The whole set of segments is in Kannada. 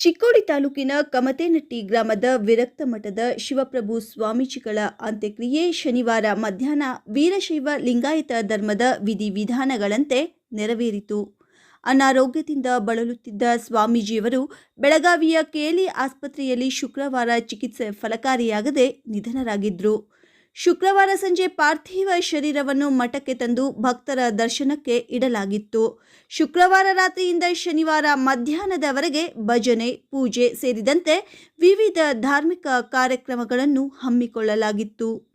ಚಿಕ್ಕೋಡಿ ತಾಲೂಕಿನ ಕಮತೇನಟ್ಟಿ ಗ್ರಾಮದ ವಿರಕ್ತ ಮಠದ ಶಿವಪ್ರಭು ಸ್ವಾಮೀಜಿಗಳ ಅಂತ್ಯಕ್ರಿಯೆ ಶನಿವಾರ ಮಧ್ಯಾಹ್ನ ವೀರಶೈವ ಲಿಂಗಾಯತ ಧರ್ಮದ ವಿಧಿವಿಧಾನಗಳಂತೆ ನೆರವೇರಿತು. ಅನಾರೋಗ್ಯದಿಂದ ಬಳಲುತ್ತಿದ್ದ ಸ್ವಾಮೀಜಿಯವರು ಬೆಳಗಾವಿಯ ಕೇಲಿ ಆಸ್ಪತ್ರೆಯಲ್ಲಿ ಶುಕ್ರವಾರ ಚಿಕಿತ್ಸೆ ಫಲಕಾರಿಯಾಗದೆ ನಿಧನರಾಗಿದ್ದರು ಶುಕ್ರವಾರ ಸಂಜೆ ಪಾರ್ಥಿವ ಶರೀರವನ್ನು ಮಠಕ್ಕೆ ತಂದು ಭಕ್ತರ ದರ್ಶನಕ್ಕೆ ಇಡಲಾಗಿತ್ತು. ಶುಕ್ರವಾರ ರಾತ್ರಿಯಿಂದ ಶನಿವಾರ ಮಧ್ಯಾಹ್ನದವರೆಗೆ ಭಜನೆ, ಪೂಜೆ ಸೇರಿದಂತೆ ವಿವಿಧ ಧಾರ್ಮಿಕ ಕಾರ್ಯಕ್ರಮಗಳನ್ನು ಹಮ್ಮಿಕೊಳ್ಳಲಾಗಿತ್ತು.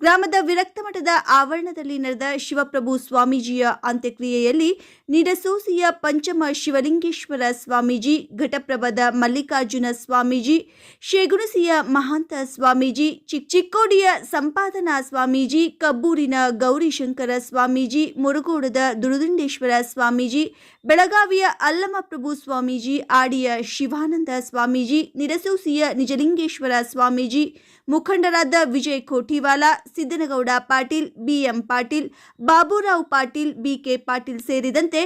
ಗ್ರಾಮದ ವಿರಕ್ತ ಮಠದ ಆವರಣದಲ್ಲಿ ನಡೆದ ಶಿವಪ್ರಭು ಸ್ವಾಮೀಜಿಯ ಅಂತ್ಯಕ್ರಿಯೆಯಲ್ಲಿ ನಿಡಸೋಸಿಯ ಪಂಚಮ ಶಿವಲಿಂಗೇಶ್ವರ ಸ್ವಾಮೀಜಿ, ಘಟಪ್ರಭದ ಮಲ್ಲಿಕಾರ್ಜುನ ಸ್ವಾಮೀಜಿ, ಶೇಗುಣಸಿಯ ಮಹಾಂತ ಸ್ವಾಮೀಜಿ ಚಿಕ್ ಚಿಕ್ಕೋಡಿಯ ಸಂಪಾದನಾ ಸ್ವಾಮೀಜಿ, ಕಬ್ಬೂರಿನ ಗೌರಿಶಂಕರ ಸ್ವಾಮೀಜಿ, ಮುರುಗೋಡದ ದುರುದಿಂಡೇಶ್ವರ ಸ್ವಾಮೀಜಿ, ಬೆಳಗಾವಿಯ ಅಲ್ಲಮಪ್ರಭು ಸ್ವಾಮೀಜಿ, ಆಡಿಯ ಶಿವಾನಂದ ಸ್ವಾಮೀಜಿ, ನಿಡಸೋಸಿಯ ನಿಜಲಿಂಗೇಶ್ವರ ಸ್ವಾಮೀಜಿ, ಮುಖಂಡರಾದ Vijay Khotiwala Siddanagouda Patil B M Patil Baburao Patil B K Patil ಸೇರಿದಂತೆ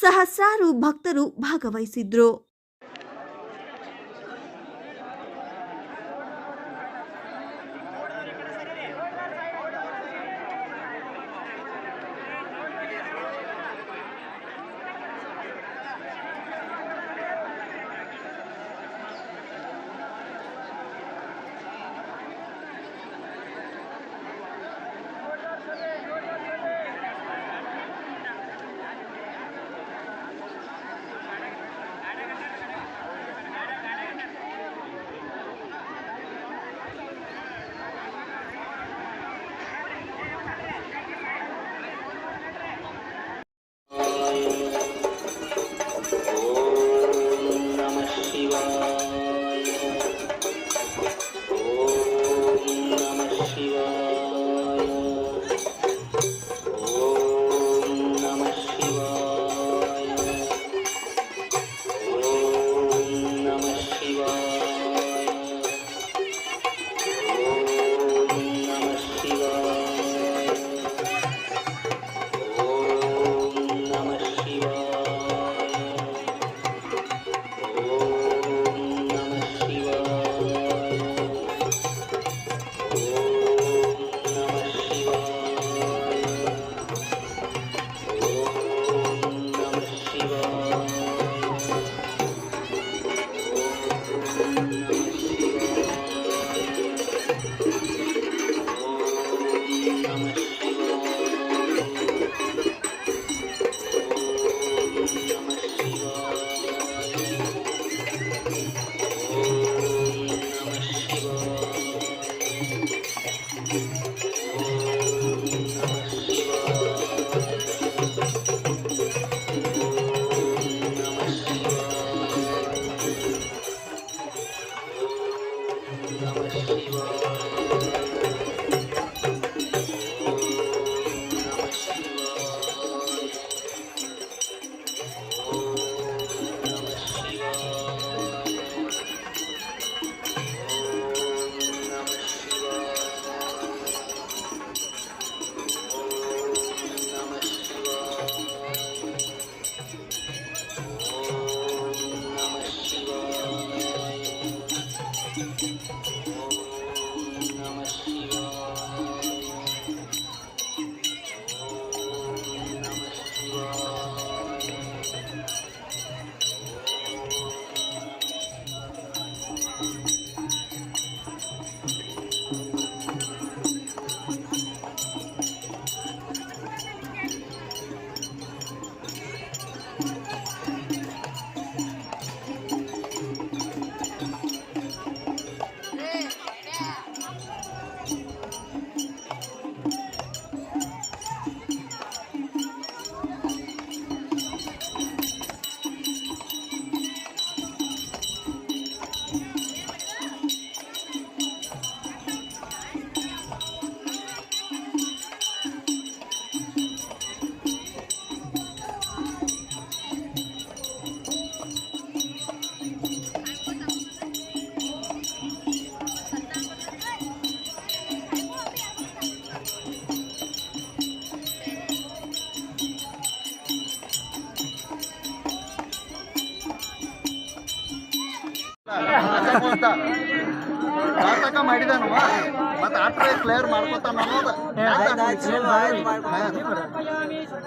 ಸಹಸ್ರಾರು ಭಕ್ತರು ಭಾಗವಹಿಸಿದ್ರು.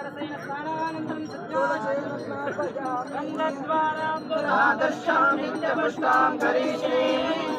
रसेन स्नानानन्तरं गङ्गाद्वारां पुरा दर्शामि च पुष्टां करिष्ये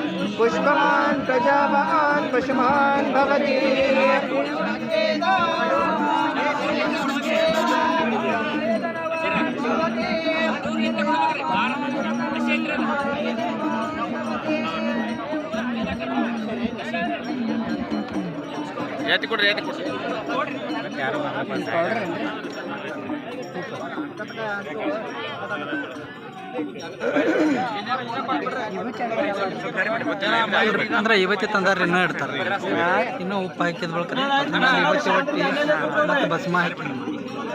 पुष्पवान् प्रजावान् पशुमान् भवति ಎತ್ತಿ ಕೊಡ್ರಿ ಎತ್ತಿ ಕೊಡ್ರಿ ಅಂದ್ರೆ ಇವತ್ತಿ ತಂದಾರ ಇನ್ನೂ ಇಡ್ತಾರೆ ಇನ್ನೂ ಉಪ್ಪು ಹಾಕಿದ ಬಳಕ ಇವತ್ತೇ ಮತ್ತೆ ಭಸ್ಮ ಹಾಕಿ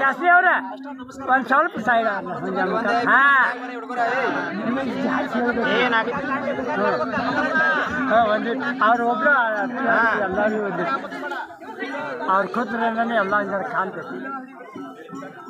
ಶಾಸ್ತ್ರಿ ಅವ್ರ ಒಂದ್ ಸ್ವಲ್ಪ ಸೈಡ್ ಹಾ ಒಂದು ಅವ್ರು ಒಬ್ರು ಎಲ್ಲರೂ ಒಂದು ಅವ್ರ ಕೂತ್ರೆ ಎಲ್ಲ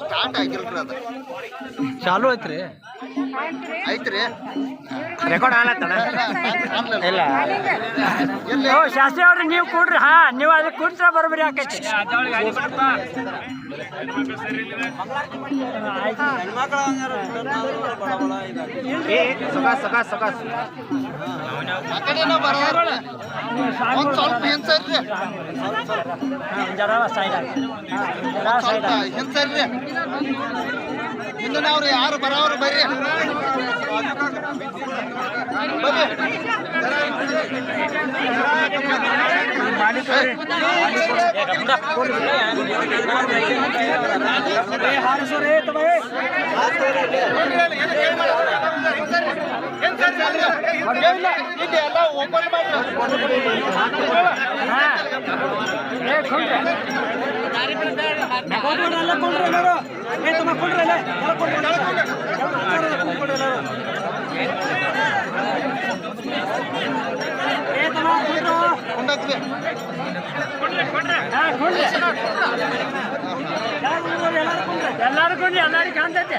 ಸ್ಟಾರ್ಟ್ ಆಗಿಲ್ರಿ ಅದು. ಚಾಲು ಐತ್ರಿ ಐತ್ರಿ ರೆಕಾರ್ಡ್ ಆಗ್ಲತ್ತಣ ಇಲ್ಲ. ಓ ಶಾಸ್ತ್ರಿ ಅವ್ರಿ ನೀವು ಕೂಡ್ರಿ ಹಾ ನೀವು ಅದಕ್ಕೆ ಕೂಡ್ರ ಬರಬರಿ ಆಕೈತಿ. ಸ್ವಲ್ಪ ಹಿಂಸರ್ರಿ ಜರ ಸೈಡ್ ಜರ ಸೈಡ್ ಸ್ವಲ್ಪ ಹಿಂಸರ್ರಿ ಹಿಂದಿನವ್ರು ಯಾರು ಬರೋರು. ಬರ್ರಿ. ಇಲ್ಲಿ ಎಲ್ಲ ಓಪನ್ ಮಾಡಿ ಎಲ್ಲಾರು ಕೊಂಡ್ರಿ. ಎಲ್ಲಾರು ಕಾಣ್ತೈತೆ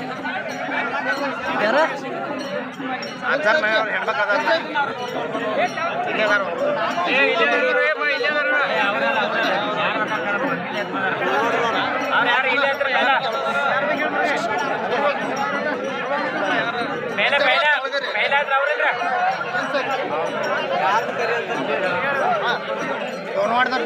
ಮೇಲೆ ಮೇಲೆ ಮೇಲೆ ಆದ್ರೆ ಅವ್ರಿದ್ರ ಡೋನ್ ಮಾಡಿದ್ರು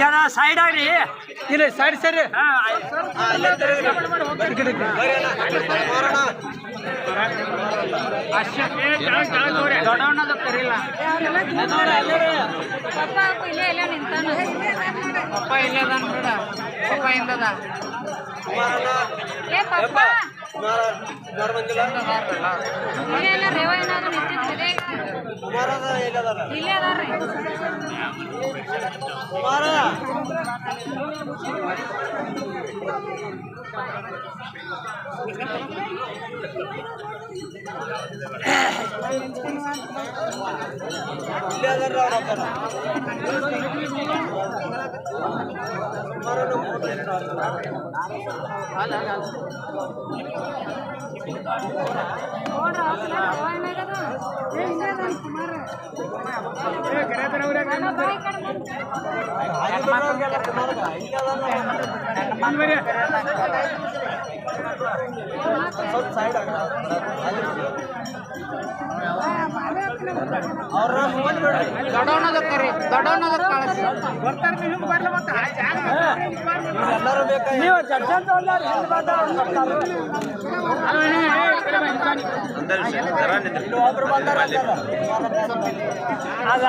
ಜನ ಸೈಡ್ ಆಗ್ರಿ ಇಲ್ಲ ಸೈಡ್ ಸರಿ ದೊಡ್ಡವಣ್ಣದ ಕರಿಲ್ಲ ಪಪ್ಪ ಇಲ್ಲೇ ಇಲ್ಲೇ ನಿಂತಾನ ಪಪ್ಪ ಇಲ್ಲೇ ಅದಾನ ಬಿಡ ಪಪ್ಪ ಇಂದದ ಏ ಪಪ್ಪ ಇಲ್ಲೇ ಇಲ್ಲ ರೇವ ಏನಾದ್ರು ನಿಂತಿದ್ರೆ ಇಲ್ಲೇ ಅದಾರ್ರಿ ನೋಡ್ರ ರೇವ ಏನಾಗದ Tidak ada orang ಏ ಇಲ್ಲೇ ಅದಾನ ಕುಮಾರ ನಾನು ಬಾ ಈ ಕಡೆ ಬಂದೆ. ದೊಡ್ಡವಣ್ಣದ ಕರಿ ದೊಡ್ಡವಣ್ಣದ ಕಳಿಸಿ ನೀವು ಜಡ್ಜನ್ ಅದ